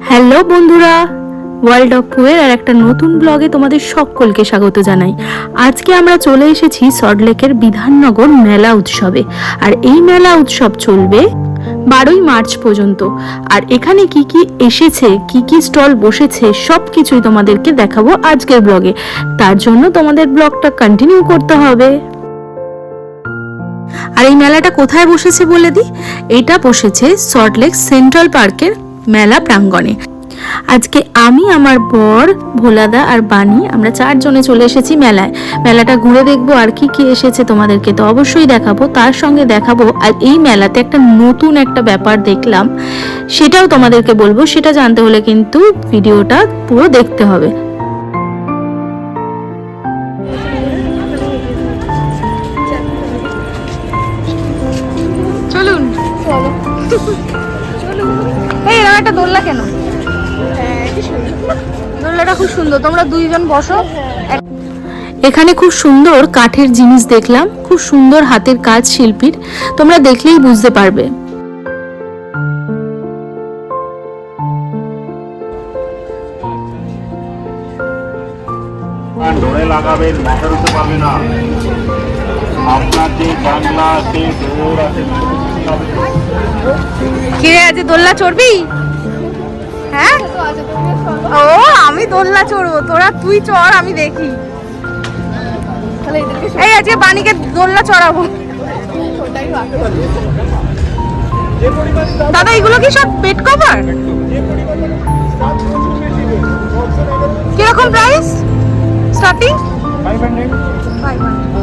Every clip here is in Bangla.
হ্যালো বন্ধুরা ওয়ার্ল্ড অফ পুয়ের আর একটা নতুন ব্লগে তোমাদের সকলকে স্বাগত জানাই। আজকে আমরা চলে এসেছি সল্টলেকের বিধাননগর মেলা উৎসবে। আর এই মেলা উৎসব চলবে বারোই মার্চ পর্যন্ত। আর এখানে কি কি এসেছে, কি কি স্টল বসেছে সব কিছুই তোমাদেরকে দেখাবো আজকের ব্লগে। তার জন্য তোমাদের ব্লগটা কন্টিনিউ করতে হবে। আর এই মেলাটা কোথায় বসেছে বলে দিই? এটা বসেছে সল্টলেক সেন্ট্রাল পার্কের মেলা প্রাঙ্গণে। আজকে আমি আমার বর ভোলাদা আর বানি আমরা চারজনে চলে এসেছি মেলায়। মেলাটা ঘুরে দেখব আর কি কি এসেছে তোমাদেরকে তো অবশ্যই দেখাবো। তার সঙ্গে দেখাবো আর এই মেলাতে একটা নতুন একটা ব্যাপার দেখলাম সেটাও তোমাদেরকে বলব। সেটা জানতে হলে কিন্তু ভিডিওটা পুরো দেখতে হবে। চলুন। এই একটা দোলনা কেন দোলনাটা খুব সুন্দর। তোমরা দুইজন বসো। এখানে খুব সুন্দর কাঠের জিনিস দেখলাম। খুব সুন্দর হাতের কাজ শিল্পীর। তোমরা দেখলেই বুঝতে পারবে। আর ডোরে লাগাবেন মাথার উঠে পাবে না। আপনার যে জানলা আছে ডোর আছে কিরে আজ দোলনা চড়বি? হ্যাঁ? ও আমি দোলনা চড়বো। তোরা তুই চড় আমি দেখি। এই আজকে বাণীকে দোলনা চড়াবো। দাদা এগুলো কি সব বেড কভার কীরকম প্রাইস স্টার্টিং এটা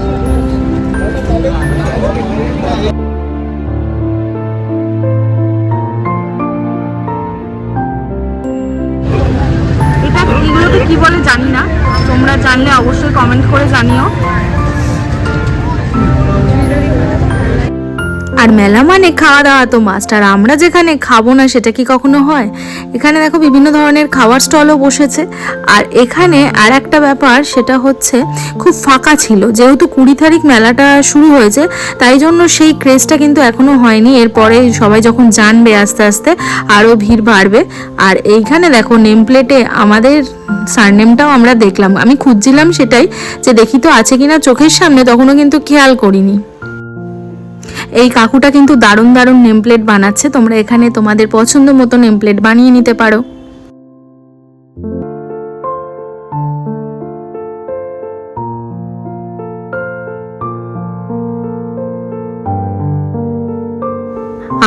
তোমরা জানলে অবশ্যই কমেন্ট করে জানিও। আর মেলা মানে খাওয়া দাওয়া তো মাস্ট আর আমরা যেখানে খাব না, সেটা কি কখনো হয়? এখানে দেখো বিভিন্ন ধরনের খাবার স্টলও বসেছে। আর এখানে আর একটা ব্যাপার, সেটা হচ্ছে খুব ফাঁকা ছিল। যেহেতু কুড়ি তারিখ মেলাটা শুরু হয়েছে, তাই জন্য সেই ক্রেজটা কিন্তু এখনও হয়নি। এরপরে সবাই যখন জানবে আস্তে আস্তে আরও ভিড় বাড়বে। আর এইখানে দেখো নেম প্লেটে আমাদের সারনেমটাও আমরা দেখলাম। আমি খুঁজছিলাম সেটাই যে দেখি তো আছে কিনা চোখের সামনে, তখনও কিন্তু খেয়াল করিনি। এই কাকুটা কিন্তু দারুণ দারুণ নেমপ্লেট বানাচ্ছে। তোমরা এখানে তোমাদের পছন্দ মতো নেমপ্লেট বানিয়ে নিতে পারো।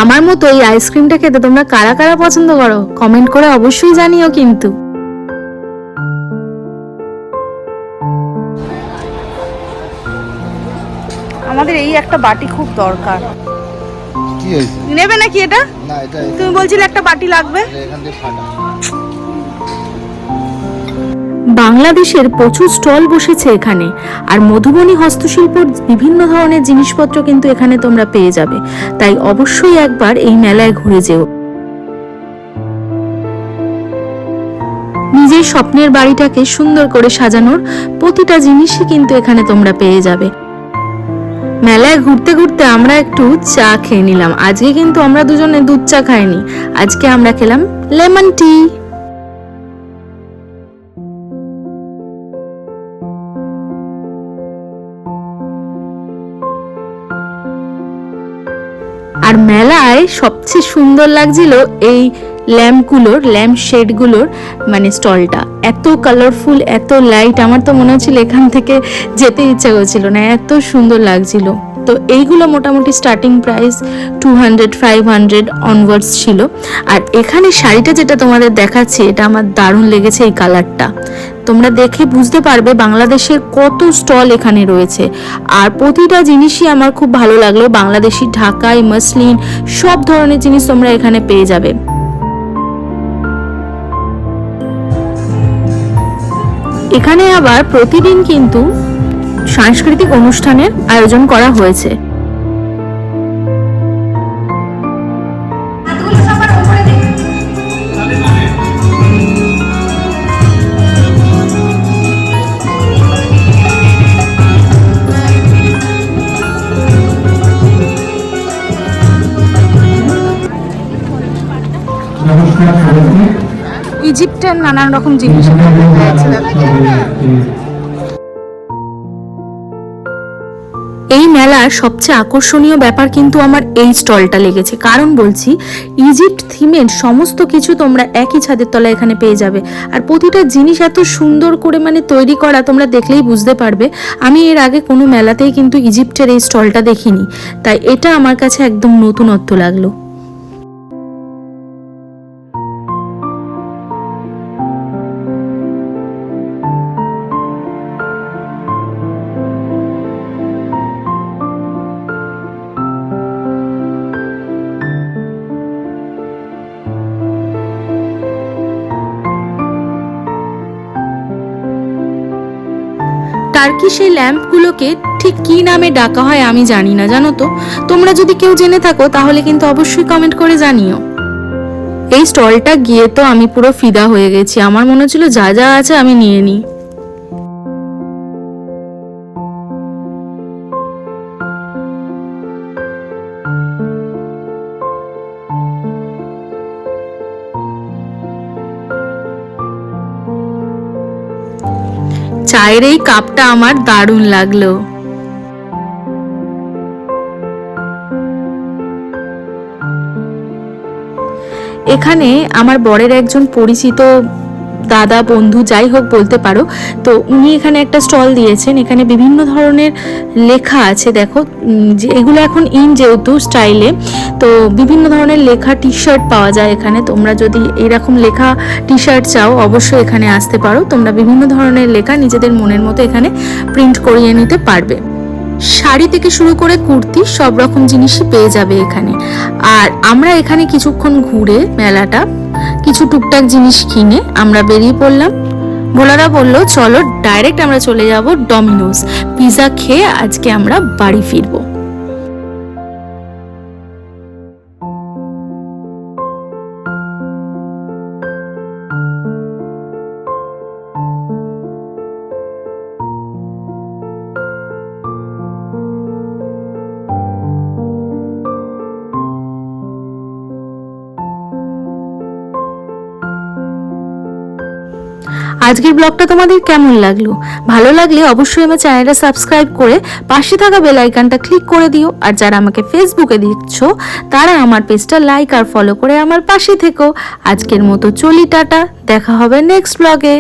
আমার মতো এই আইসক্রিমটা খেতে তোমরা কারা কারা পছন্দ করো? কমেন্ট করে অবশ্যই জানিও কিন্তু। আমাদের এই একটা বাটি খুব দরকার। কি হয়েছে? নেবে নাকি এটা? না এটা তুমি বলছিলে একটা বাটি লাগবে। এখান থেকে ফাটা বাংলাদেশের প্রচুর স্টল বসেছে এখানে আর মধুবনী হস্তশিল্পর বিভিন্ন ধরনের জিনিসপত্র কিন্তু এখানে তোমরা পেয়ে যাবে। তাই অবশ্যই একবার এই মেলায় ঘুরে যেও। নিজের স্বপ্নের বাড়িটাকে সুন্দর করে সাজানোর প্রতিটা জিনিসই কিন্তু এখানে তোমরা পেয়ে যাবে। মেলায় ঘুরতে ঘুরতে আমরা একটু চা খেয়ে নিলাম। আজকে কিন্তু আমরা দুজনে দুধ চা খাইনি। আজকে আমরা খেলাম লেমন টি। আর মেলায় সবচেয়ে সুন্দর লাগছিল এই ল্যাম্পগুলোর ল্যাম্প শেডগুলোর মানে স্টলটা এত কালারফুল এত লাইট আমার তো মনে হচ্ছিল এখান থেকে যেতে ইচ্ছা করছিল না, এত সুন্দর লাগছিল। তো এইগুলো মোটামুটি starting price two hundred five hundred onwards ছিল। আর এখানে শাড়িটা যেটা তোমাদের দেখাচ্ছে, এটা আমার দারুণ লেগেছে এই কালারটা তোমরা দেখে বুঝতে পারবে বাংলাদেশের কত স্টল এখানে রয়েছে। আর প্রতিটা জিনিসই আমার খুব ভালো লাগল, বাংলাদেশি ঢাকাই, মসলিন, সব ধরনের জিনিস তোমরা এখানে পেয়ে যাবে। এখানে আবার প্রতিদিন কিন্তু সাংস্কৃতিক অনুষ্ঠানের আয়োজন করা হয়েছে। ইজিপ্টের নানান রকম জিনিস। এই মেলার সবচেয়ে আকর্ষণীয় ব্যাপার কিন্তু আমার এই স্টলটা লেগেছে। কারণ বলছি, ইজিপ্ট থিমের সমস্ত কিছু তোমরা একই ছাদের তলায় এখানে পেয়ে যাবে। আর প্রতিটা জিনিস এত সুন্দর করে মানে তৈরি করা, তোমরা দেখলেই বুঝতে পারবে। আমি এর আগে কোনো মেলাতেই কিন্তু ইজিপ্টের এই স্টলটা দেখিনি। তাই এটা আমার কাছে একদম নতুনত্ব লাগল। টার্কিশ সেই ল্যাম্পগুলোকে ঠিক কি নামে ডাকা হয় আমি জানি না, জানো তো? তোমরা যদি কেউ জেনে থাকো, তাহলে কিন্তু অবশ্যই কমেন্ট করে জানিও। এই স্টলটা গিয়ে তো আমি পুরো ফিদা হয়ে গেছি। আমার মনে হচ্ছিল যা যা আছে আমি নিয়ে নিই। চায়ের এই কাপটা আমার দারুণ লাগল। এখানে আমার বরের একজন পরিচিত দাদা, বন্ধু, যাই হোক বলতে পারো। তো উনি এখানে একটা স্টল দিয়েছেন। এখানে বিভিন্ন ধরনের লেখা আছে, দেখো। যে এগুলো এখন ইন যেহেতু স্টাইলে, তো বিভিন্ন ধরনের লেখা টি শার্ট পাওয়া যায় এখানে। তোমরা যদি এরকম লেখা টি শার্ট চাও, অবশ্যই এখানে আসতে পারো। তোমরা বিভিন্ন ধরনের লেখা নিজেদের মনের মতো এখানে প্রিন্ট করিয়ে নিতে পারবে। শাড়ি থেকে শুরু করে কুর্তি, সব রকম জিনিসই পেয়ে যাবে এখানে। আর আমরা এখানে কিছুক্ষণ ঘুরে মেলাটা কিছু টুকটাক জিনিস কিনে আমরা বেরিয়ে পড়লাম। ভোলারা বলল, চলো ডাইরেক্ট আমরা চলে যাব ডমিনোস পিৎজা খেয়ে আজকে আমরা বাড়ি ফিরবো। আজকের ব্লগটা তোমাদের কেমন লাগল? ভালো লাগলে অবশ্যই আমার চ্যানেলটা সাবস্ক্রাইব করে পাশে থাকা বেল আইকনটা ক্লিক করে দিও। আর যারা আমাকে ফেসবুকে দেখছ, তারা আমার পেজটা লাইক আর ফলো করে আমার পাশে থেকো। আজকের মতো চলি, টাটা। দেখা হবে নেক্সট ব্লগে